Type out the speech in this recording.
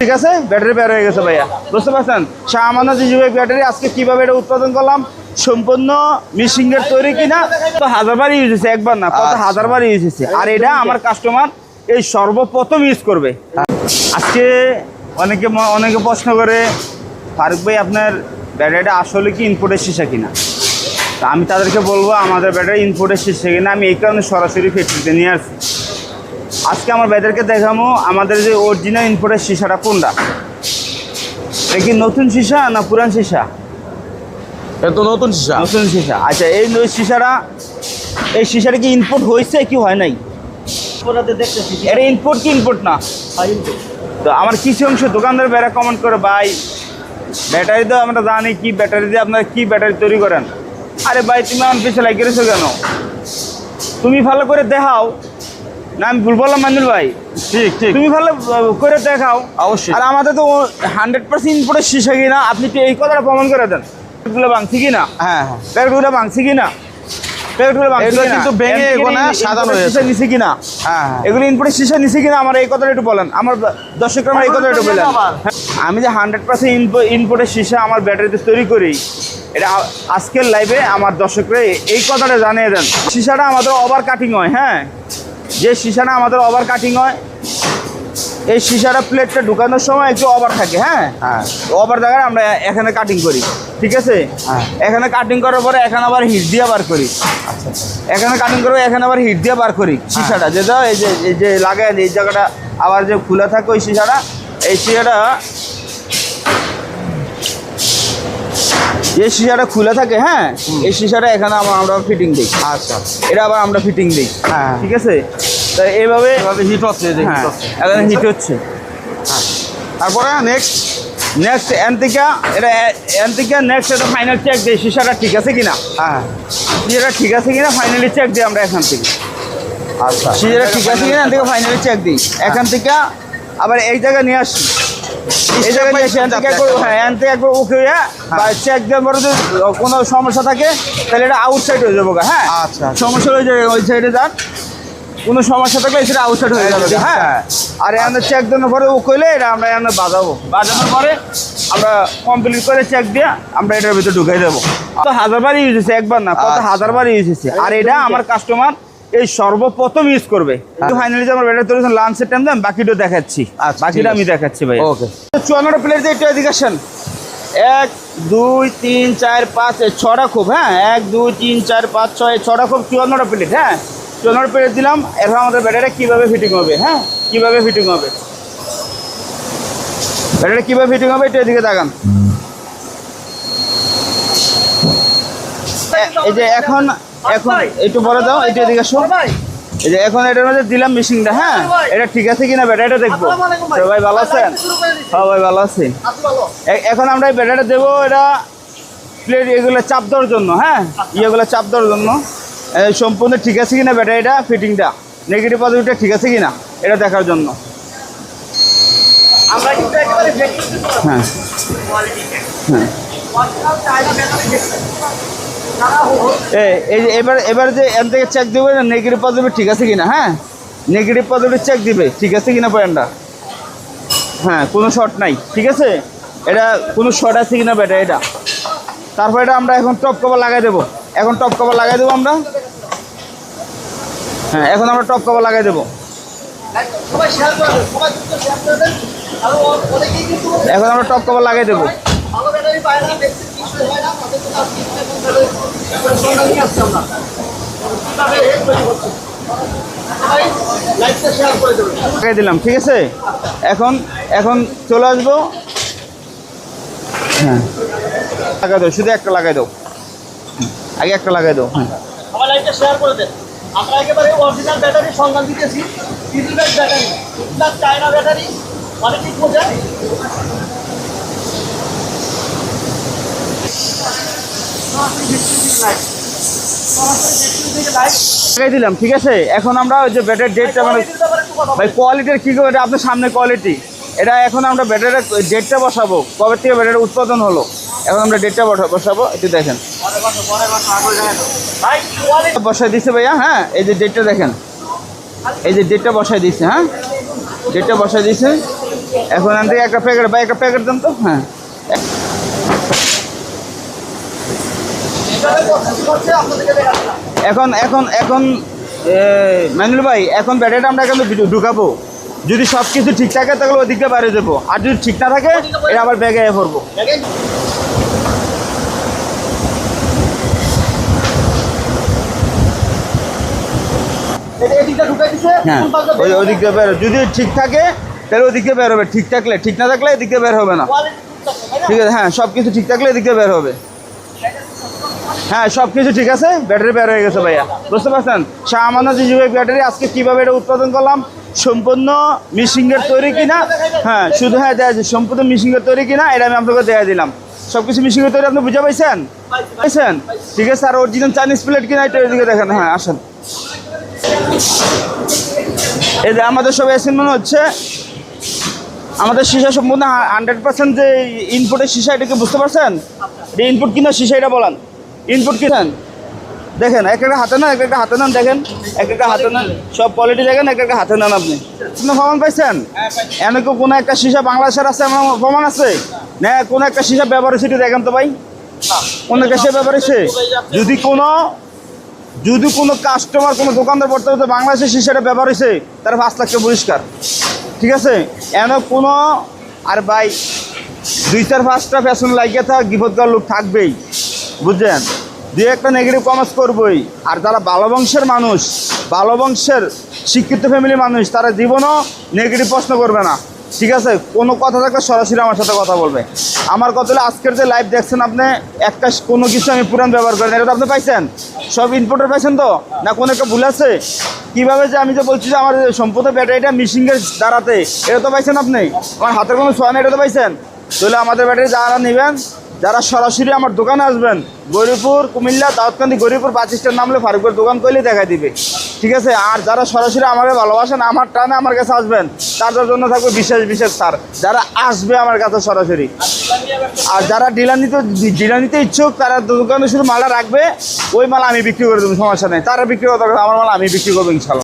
ঠিক আছে? ব্যাটারি বের হয়ে গেছে ভাইয়া। বুঝতে পারছেন? আমানত যুগের ব্যাটারি আজকে কীভাবে এটা উৎপাদন করলাম সম্পূর্ণ মিশিংয়ের তৈরি কিনা তো হাজারবার ইউজ হয়েছে একবার না কত আচ্ছা। হাজারবার ইউজ হয়েছে। আর এটা আমার কাস্টমার এই সর্বপ্রথম ইউজ করবে। আজকে অনেকে অনেকে প্রশ্ন করে ফারুক ভাই আপনার ব্যাটারিটা আসলে কি ইনপুটের সীসা কিনা? তা আমি তাদেরকে বলব আমাদের ব্যাটারি ইনপুটের সীসা কিনা। আমি এই কারণে সরাসরি ফ্যাক্টরিতে নিয়ে আসছি। আজকে আমার ব্যাটারকে দেখাবো আমাদের যে অরিজিনাল ইনপুটের সীসাটা কোনটা? এটা কি নতুন সীসা না পুরান সীসা? এটা তো নতুন সীসা। নতুন সীসা। আচ্ছা এই সীসাটা এই সীসাটা কি ইনপুট হয়েছে কি হয় নাই? এটা ইনপুট কি ইনপুট না? তো আমার কিছু অংশ দোকানদার বেড়া কমেন্ট করে ভাই ব্যাটারি তো আমরা জানি কি ব্যাটারি দিয়ে আপনারা কি ব্যাটারি তৈরি করেন। আরে ভাই তুমি আমার পিছনে লাগিয়ে রেছো কেন? তুমি ভালো করে দেখাও। না আমি ভুল বললাম মান্দুল ভাই। ঠিক ঠিক। তুমি ভালো করে দেখাও। অবশ্যই। আর আমাদের তো হান্ড্রেড পার্সেন্ট ইনপুটের শীর্ষে কিনা আপনি একটু এই কথাটা প্রমাণ করে দেন। প্যাকেটগুলো ভাঙছি কিনা? হ্যাঁ হ্যাঁ। প্যাকেটগুলো ভাঙছি কিনা? প্যাকেটগুলো ভাঙছি কিন্তু ভেঙে এগোনা ইনপুটের হয়েছে। নিছি কিনা? হ্যাঁ হ্যাঁ। এগুলো ইনপুটের শীর্ষে নিছি কিনা? আমার এই কথাটা একটু বলেন। আমার দর্শকরা আমার এই কথাটা একটু বলেন। আমি যে হান্ড্রেড পার্সেন্ট ইনপুটের শীষে আমার ব্যাটারিতে তৈরি করি এটা আজকের লাইভে আমার দর্শকরা এই কথাটা জানিয়ে দেন। সীসাটা আমাদের ওভার কাটিং হয় হ্যাঁ? যে সীসাটা আমাদের ওভার কাটিং হয় এই সীসাটা প্লেটটা ঢুকানোর সময় একটু ওভার থাকে হ্যাঁ? হ্যাঁ। ওভার জায়গায় আমরা এখানে কাটিং করি ঠিক আছে? হ্যাঁ। এখানে কাটিং করার পরে এখানে আবার হিট দিয়ে বার করি। আচ্ছা আচ্ছা। এখানে কাটিং করে এখানে আবার হিট দিয়ে বার করি সীসাটা। যেটা এই যে এই যে লাগে এই জায়গাটা আবার যে খোলা থাকে ওই সীসাটা এই সীসাটা এই সীসাটা খোলা থাকে হ্যাঁ? এই সীসাটা এখানে আমরা আমরা ফিটিং দিই। আচ্ছা। এটা আবার আমরা ফিটিং দিই। হ্যাঁ। ঠিক আছে? তো এইভাবে হিট হচ্ছে হ্যাঁ এখানে হিট হচ্ছে। তারপরে নেক্সট নেক্সট এনতিকা এটা এনতিকা নেক্সট এটা ফাইনাল চেক দিই সীসাটা ঠিক আছে কিনা? হ্যাঁ। সীসাটা ঠিক আছে কিনা? ফাইনালি চেক দিই আমরা এখান থেকে। আচ্ছা। সিজারা ঠিক আছে কিনা? এখান থেকে ফাইনালি চেক দিই এখান থেকে আবার এই জায়গায় নিয়ে আসি। থেকে একবার হ্যাঁ হয়ে। কোনো সমস্যা থাকে তাহলে এটা আউটসাইড হয়ে যাব হ্যাঁ? আচ্ছা। সমস্যা হয়ে যাবে ওই সাইডে যান। কোনো সমস্যা থাকলে সেটা আউটসাইড হয়ে যাবে হ্যাঁ? আর চেক দেওয়ার পরে ও কইলে এটা আমরা বাজাবো। বাজানোর পরে আমরা কমপ্লিট করে চেক দিয়ে আমরা এটার ভিতরে ঢুকাই দেবো। তো হাজারবার ইউজ হয়েছে একবার না কত আচ্ছা। হাজারবার ইউজ হয়েছে। আর এটা আমার কাস্টমার এই সর্বপ্রথম ইউজ করবে। ফাইনালি যে আমার ব্যাটারি তৈরি লাঞ্চের টাইম দেন বাকিটা দেখাচ্ছি। আচ্ছা, বাকিটা আমি দেখাচ্ছি ভাই ওকে চুয়ান্নটা প্লেট দিয়ে একটু এদিকে আসেন এক দুই তিন চার পাঁচ ছটা খুব হ্যাঁ? এক দুই তিন চার পাঁচ ছয় ছটা খুব চুয়ান্নটা প্লেট হ্যাঁ? চুয়ান্নটা প্লেট দিলাম এরপর আমাদের ব্যাটারিটা কীভাবে ফিটিং হবে হ্যাঁ? কীভাবে ফিটিং হবে? ব্যাটারি কীভাবে ফিটিং হবে একটু এদিকে তাকান। এ- এই যে এখন এখন একটু বলে দাও একটু এদিকে আসো। এই যে এখন এটার মধ্যে দিলাম মেশিনটা হ্যাঁ? এটা ঠিক আছে কিনা ব্যাটারিটা দেখব। ভাই। ভালো আছেন? হ্যাঁ ভাই ভালো আছি। এখন আমরা এই ব্যাটারিটা দেবো এটা প্লেট এগুলো চাপ দেওয়ার জন্য হ্যাঁ? ইয়েগুলো চাপ দেওয়ার জন্য। সম্পূর্ণ ঠিক আছে কিনা ব্যাটারিটা ফিটিংটা নেগেটিভ পজিটিভটা ঠিক আছে কিনা? এটা দেখার জন্য। হ্যাঁ। হ্যাঁ। এই যে এবার এবার যে এন থেকে চেক দেবে না নেগেটিভ পজিটিভ ঠিক আছে কিনা হ্যাঁ? নেগেটিভ পজিটিভ চেক দিবে, ঠিক আছে কিনা পয়েন্টটা হ্যাঁ কোনো শর্ট নাই, ঠিক আছে? এটা কোনো শর্ট আছে কিনা বেটা এটা? তারপর এটা আমরা এখন টপ কভার লাগাই দেবো। এখন টপ কভার লাগাই দেবো আমরা। হ্যাঁ এখন আমরা টপ কভার লাগাই দেবো। এখন আমরা টপ কভার লাগাই দেবো। ভালো ব্যাটারি পায় না কিছু হয় না তাদের সন্ধ্যা নিয়ে আসছি আমরা। কীভাবে তৈরি করছি? লাগাই দিলাম ঠিক আছে? এখন এখন চলে আসব। হ্যাঁ। লাগাই দাও শুধু একটা লাগাই দাও। আগে একটা লাগাই দাও হ্যাঁ। সবাই লাইভটা শেয়ার করে দেন। আমরা একেবারে অরিজিনাল ব্যাটারি সন্ধান দিতেছি ব্যাটারি চায়না ব্যাটারি অনেক ঠিক বোঝায় দিলাম, ঠিক আছে? এখন আমরা ওই যে ব্যাটারি ডেটটা মানে ভাই কোয়ালিটির কী এটা? আপনার সামনে কোয়ালিটি এটা এখন আমরা ব্যাটারির ডেটটা বসাবো। কবে থেকে ব্যাটারি উৎপাদন হলো? এখন আমরা ডেটটা বসাবো। একটু দেখেন। বসাই দিচ্ছে ভাইয়া হ্যাঁ? এই যে ডেটটা দেখেন। এই যে ডেটটা বসাই দিচ্ছে হ্যাঁ? ডেটটা বসাই দিচ্ছে এখন আনতে একটা প্যাকেট বা একটা প্যাকেট দেন তো? হ্যাঁ। এখন এখন এখন ম্যানুল ভাই, এখন ব্যাটারিটা আমরা এখন ঢুকাবো। যদি সব কিছু ঠিক থাকে, তাহলে ওদিকে বাইরে যাব। আর যদি ঠিক না থাকে এটা আবার ব্যাগে দিছে হ্যাঁ ওই যদি ঠিক থাকে, তাহলে ওদিকে বের হবে। ঠিক থাকলে, ঠিক না থাকলে এদিকে বের হবে না। ঠিক না? ঠিক আছে হ্যাঁ সব কিছু ঠিক থাকলে এদিকে বের হবে। হ্যাঁ সব কিছু ঠিক আছে? ব্যাটারি বের হয়ে গেছে ভাইয়া। বুঝতে পারছেন? সামান্য যুগের ব্যাটারি আজকে কীভাবে এটা উৎপাদন করলাম? সম্পূর্ণ মিশিংয়ের তৈরি কিনা? হ্যাঁ শুধু হ্যাঁ দেয়া যায়। সম্পূর্ণ মিশিংয়ের তৈরি কিনা? এটা আমি আপনাকে দেয়া দিলাম। সব কিছু মিশিংয়ের তৈরি, আপনি বুঝে পাইছেন? পাইছেন? ঠিক আছে, আর অরিজিনাল চাইনিজ প্লেট কিনা এটা এদিকে দেখেন। হ্যাঁ আসেন। এই যে আমাদের সব মনে হচ্ছে, আমাদের সীসা সম্পূর্ণ হান্ড্রেড পার্সেন্ট যে ইনপুটের সীসা এটাকে বুঝতে পারছেন? যে ইনপুট কিনা সীসা, এটা বলেন। ইনপুট কিনেন দেখেন এক একটা হাতে নেন এক একটা হাতে নেন দেখেন এক একটা হাতে নেন সব কোয়ালিটি দেখেন এক একটা হাতে নেন আপনি। আপনি প্রমাণ পাইছেন? এনেকে কোনো একটা সীসা বাংলাদেশের আছে এমন প্রমাণ আছে? না কোনো একটা সীসা ব্যবহার হয়েছে একটু দেখেন তো ভাই। কোনো একটা সে। ব্যবহার হয়েছে যদি কোনো যদি কোনো কাস্টমার কোনো দোকানদার পড়তে হতে বাংলাদেশের সীসাটা ব্যবহার হয়েছে তার পাঁচ লাখ টাকা পরিষ্কার। ঠিক আছে? এন কোনো আর ভাই দুই চার পাঁচটা ফ্যাশন লাগিয়ে থাক বিপদগার লোক থাকবেই। বুঝছেন দুই একটা নেগেটিভ কমার্স করবই। আর যারা ভালো বংশের মানুষ, ভালো বংশের শিক্ষিত ফ্যামিলির মানুষ, তারা জীবনও নেগেটিভ প্রশ্ন করবে না। ঠিক আছে? কোনো কথা থাকলে সরাসরি আমার সাথে কথা বলবে। আমার কথা হলো, আজকের যে লাইভ দেখছেন আপনি, একটা কোনো কিছু আমি পুরান ব্যবহার করেন এটা তো আপনি পাইছেন? সব ইনপুটের পাইছেন তো? না কোনো একটা ভুল আছে? কীভাবে যে আমি যে বলছি যে আমার সম্পূর্ণ ব্যাটারিটা মিশিংয়ের দ্বারাতে, এটা তো পাইছেন আপনি? আমার হাতের কোনো সোয়ান এটা তো পাইছেন? তাহলে আমাদের ব্যাটারি যারা নেবেন যারা সরাসরি আমার দোকানে আসবেন, গরিপুর, কুমিল্লা, দাউদকান্দি, গরিপুর স্ট্যান্ড নামলে ফারুকের দোকান করলেই দেখা দিবে। ঠিক আছে? আর যারা সরাসরি আমাকে ভালোবাসেন, আমার টানে আমার কাছে আসবেন, তাদের জন্য থাকবে বিশেষ বিশেষ সার যারা আসবে আমার কাছে সরাসরি। আর যারা ডিলার নিতে ডিলার নিতে ইচ্ছুক, তারা দোকানে শুধু মালটা রাখবে, ওই মাল আমি বিক্রি করে দেবো, সমস্যা নেই। তারা বিক্রি করতে আমার মাল আমি বিক্রি করব ইনশাল্লাহ।